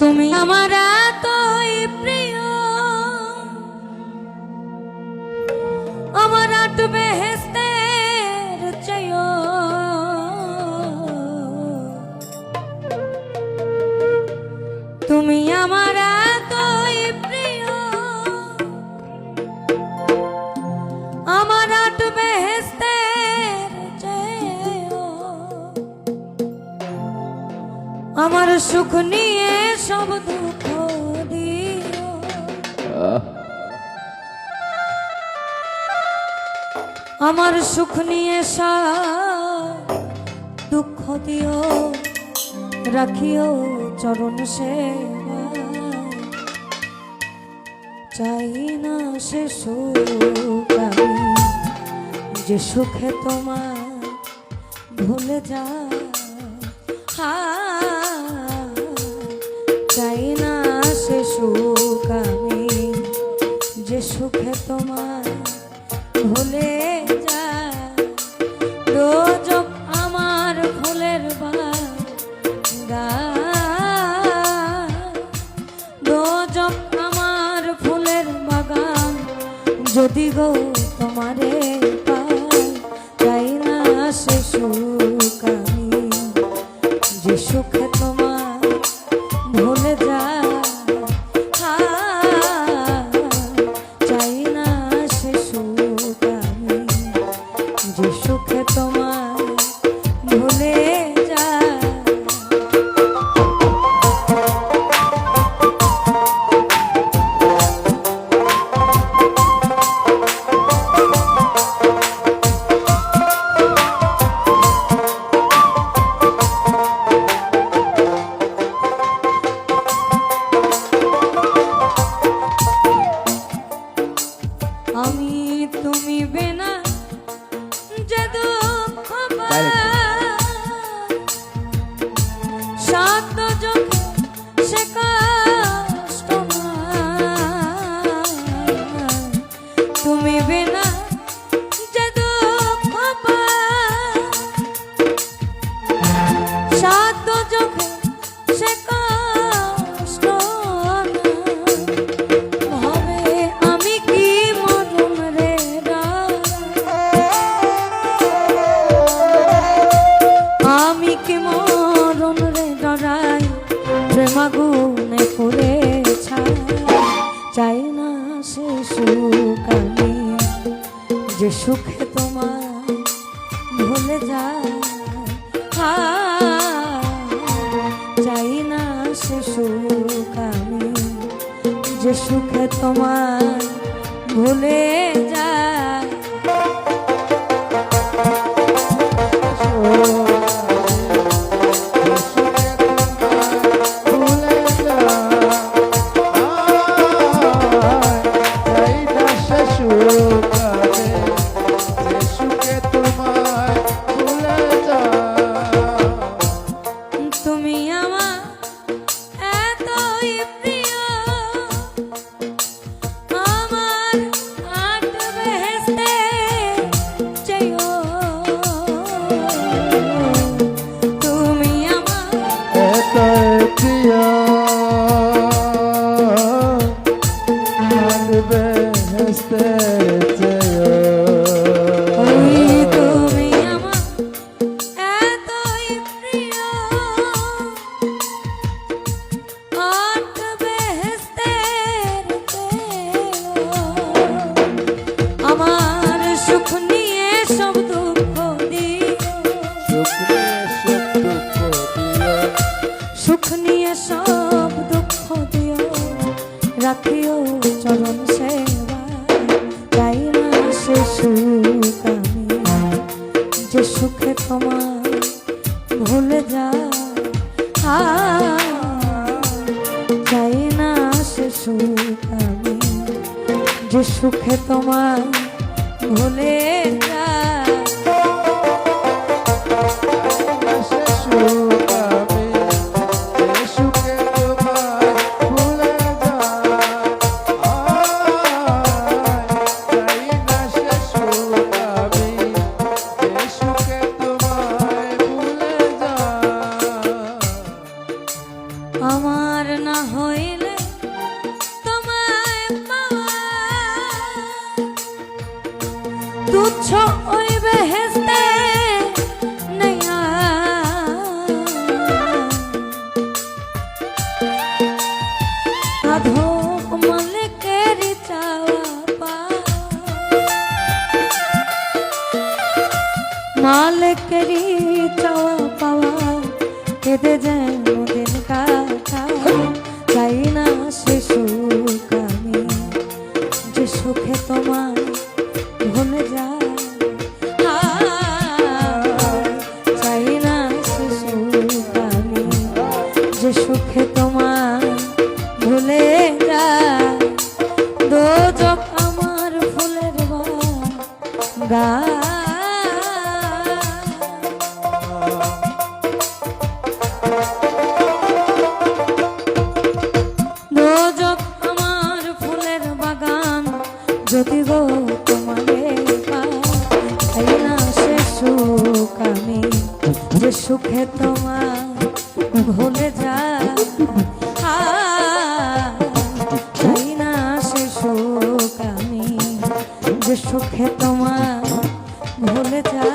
তুমি আমার এতই প্রিয়। আমার সুখ নিয়ে সব দুঃখ দিও। আমার সুখ নিয়ে সব দুঃখ দিও। রাখিও চরণ সেবায় চাই না সে সুখ যে সুখে তোমার ভুলে যা চাই সুখে তোমার ভুলে আমার ফুলের আমার ফুলের যদি গো তোমারে পাই না সে সুখ যে সুখে আমি তুমি বেনা যদু দুঃখ কি মরণ রে ডরাই প্রেমাগুনে পুরে ছাই। চাই না সে সুখ আমি, যে সুখে তোমার ভুলে যায়। চাই না সে সুখ আমি, যে সুখে তোমার ভুলে যে সুখে তোমার ভুলে আমার না হইলে মালিকেরই চাওয়া পাওয়া কেঁদে যেন যদি গো তোমারে পাই যে সুখে তোমার ভুলে যা চাই না যে সুখে তোমার ভুলে যা